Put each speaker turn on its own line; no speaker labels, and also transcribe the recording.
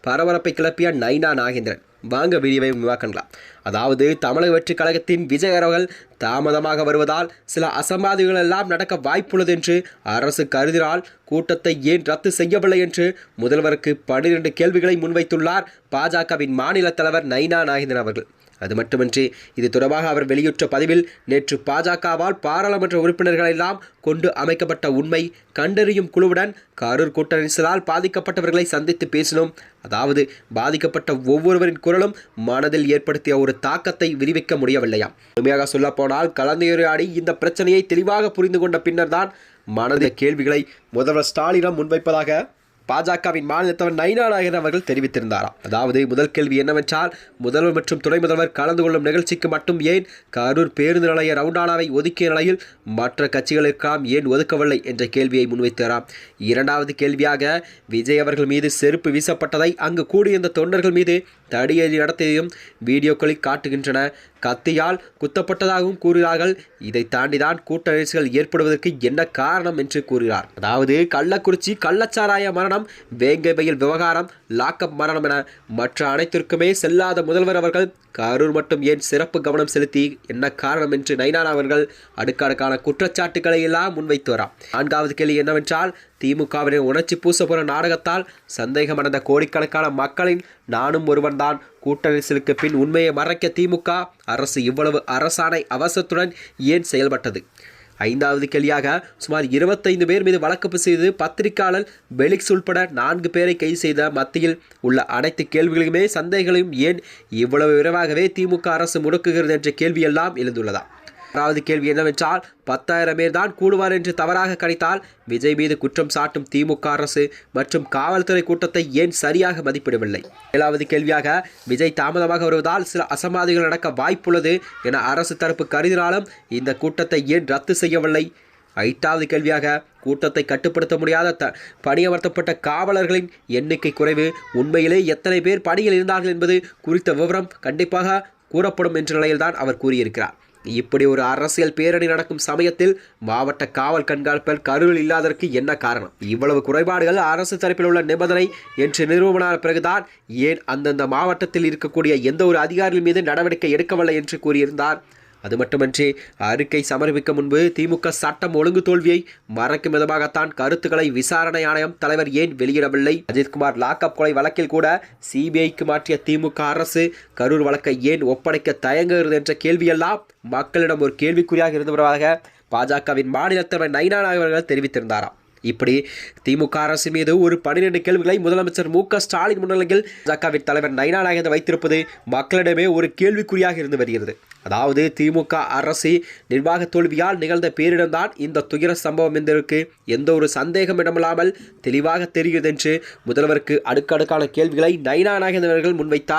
பரபரப்பை கிளப்பிய நைனா நாகேந்திரன். வாங்க வீடியோவை விவாக்கலாம் அதாவது தமிழக வெற்றி கழகத்தின் விஜய் அவர்கள் தாமதமாக வருவதால் சில அசம்பாதிகள் எல்லாம் நடக்க வாய்ப்புள்ளது என்று அரசு கருதினால் கூட்டத்தை ஏன் ரத்து செய்யவில்லை என்று முதல்வருக்கு பன்னிரண்டு கேள்விகளை முன்வைத்துள்ளார் பாஜகவின் மாநில தலைவர் நைனா நாகேந்திரன் அவர்கள். அது மட்டுமின்றி இது தொடர்பாக அவர் வெளியிட்ட பதிவில் நேற்று பாஜகவால் பாராளுமன்ற உறுப்பினர்களெல்லாம் கொண்டு அமைக்கப்பட்ட உண்மை கண்டறியும் குழுவுடன் கரூர் கூட்டரசால் பாதிக்கப்பட்டவர்களை சந்தித்து பேசினோம். அதாவது பாதிக்கப்பட்ட ஒவ்வொருவரின் குரலும் மனதில் ஏற்படுத்திய ஒரு தாக்கத்தை விரிவிக்க முடியவில்லையாம். உண்மையாக சொல்லப்போனால் கலந்துரையாடி இந்த பிரச்சனையை தெளிவாக புரிந்து கொண்ட பின்னர்தான் மனதில் கேள்விகளை முதல்வர் ஸ்டாலினம் முன்வைப்பதாக பாஜகவின் மாநில தலைவர் நைனா நாயகன் அவர்கள் தெரிவித்திருந்தாராம். அதாவது முதல் கேள்வி என்னவென்றால் முதல்வர் மற்றும் துணை முதல்வர் கலந்து கொள்ளும் நிகழ்ச்சிக்கு மட்டும் ஏன் கரூர் பேருந்து நிலைய ரவுண்டானாவை ஒதுக்கிய நிலையில் மற்ற கட்சிகளுக்கெல்லாம் ஏன் ஒதுக்கவில்லை என்ற கேள்வியை முன்வைத்தாராம். இரண்டாவது கேள்வியாக விஜய் அவர்கள் மீது செருப்பு வீசப்பட்டதை அங்கு கூடியிருந்த தொண்டர்கள் மீது தடியடி நடத்தியதையும் வீடியோக்களில் காட்டுகின்றன. கத்தியால் குத்தப்பட்டதாகவும் கூறுகிறார்கள். இதை தாண்டிதான் கூட்ட நெரிசல்கள் ஏற்படுவதற்கு என்ன காரணம் என்று கூறுகிறார். அதாவது கள்ளக்குறிச்சி கள்ளச்சாராய மரணம் வேங்கவையில் விவகாரம் லாக்அப் மரணம் என மற்ற அனைத்திற்குமே செல்லாத முதல்வர் அவர்கள் கரூர் மட்டும் ஏன் சிறப்பு கவனம் செலுத்தி என்ன காரணம் என்று நைனான் அவர்கள் அடுக்கடுக்கான குற்றச்சாட்டுக்களை எல்லாம் முன்வைத்து வரா நான்காவது கேள்வி என்னவென்றால் திமுகவினர் உணர்ச்சி பூசப்புற நாடகத்தால் சந்தேகமடைந்த கோடிக்கணக்கான மக்களின் நானும் ஒருவன்தான். கூட்ட பின் உண்மையை மறைக்க திமுக அரசு இவ்வளவு அரசாணை அவசரத்துடன் ஏன் செயல்பட்டது? ஐந்தாவது கேள்வியாக சுமார் இருபத்தைந்து பேர் மீது வழக்கு செய்து பத்திரிகையாளர் பெலிக்ஸ் உள்பட நான்கு பேரை கைது செய்த மத்தியில் உள்ள அனைத்து கேள்விகளுமே சந்தேகங்களையும் ஏன் இவ்வளவு விரைவாகவே திமுக அரசு முடக்குகிறது என்ற கேள்வியெல்லாம் எழுந்துள்ளதா? ஆறாவது கேள்வி என்னவென்றால் பத்தாயிரம் பேர் தான் கூடுவார் என்று தவறாக கணித்தால் விஜய் மீது குற்றம் சாட்டும் திமுக அரசு மற்றும் காவல்துறை கூட்டத்தை ஏன் சரியாக மதிப்பிடவில்லை? ஏழாவது கேள்வியாக விஜய் தாமதமாக வருவதால் சில அசமாதிகள் நடக்க வாய்ப்புள்ளது என அரசு தரப்பு கருதினாலும் இந்த கூட்டத்தை ஏன் ரத்து செய்யவில்லை? ஐந்தாவது கேள்வியாக கூட்டத்தை கட்டுப்படுத்த முடியாத த பணியமர்த்தப்பட்ட காவலர்களின் எண்ணிக்கை குறைவு உண்மையிலே எத்தனை பேர் பணியில் இருந்தார்கள் என்பது குறித்த விவரம் கண்டிப்பாக கூறப்படும் என்ற நிலையில்தான் அவர் கூறியிருக்கிறார். இப்படி ஒரு அரசியல் பேரணி நடக்கும் சமயத்தில் மாவட்ட காவல் கண்காணிப்பில் கருவில் இல்லாததற்கு என்ன காரணம்? இவ்வளவு குறைபாடுகள் அரசு தரப்பில் உள்ள நிபந்தனை என்று நிரூபணமான பிறகுதான் ஏன் அந்தந்த மாவட்டத்தில் இருக்கக்கூடிய எந்த ஒரு அதிகாரிகள் மீது நடவடிக்கை எடுக்கவில்லை என்று கூறியிருந்தார்? அது மட்டுமன்றி அறிக்கை சமர்ப்பிக்க முன்பு திமுக சட்டம் ஒழுங்கு தோல்வியை மறைக்கும் விதமாகத்தான் கருத்துக்களை விசாரணை ஆணையம் தலைவர் ஏன் வெளியிடவில்லை? அஜித்குமார் லாக்அப் கொலை வழக்கில் கூட சிபிஐக்கு மாற்றிய திமுக அரசு கரூர் வழக்கை ஏன் ஒப்படைக்க தயங்குகிறது என்ற கேள்வியெல்லாம் மக்களிடம் ஒரு கேள்விக்குறியாக இருந்தவராக பாஜகவின் மாநில தலைவர் நைனா அவர்கள் தெரிவித்திருந்தாராம். இப்படி திமுக அரசு மீது ஒரு பனிரெண்டு கேள்விகளை முதலமைச்சர் மு க ஸ்டாலின் முன்னிலையில் ஜக்காவின் தலைவர் நைனா நாயகன் வைத்திருப்பது மக்களிடமே ஒரு கேள்விக்குறியாக இருந்து வருகிறது. அதாவது திமுக அரசு நிர்வாக தோல்வியால் நிகழ்ந்த பேரிடம்தான் இந்த துயர சம்பவம் என்பதற்கு எந்த ஒரு சந்தேகம் இடமில்லாமல் தெளிவாக தெரிகிறது என்று முதல்வருக்கு அடுக்கடுக்கான கேள்விகளை நைனா நாயகன் அவர்கள் முன்வைத்தார்.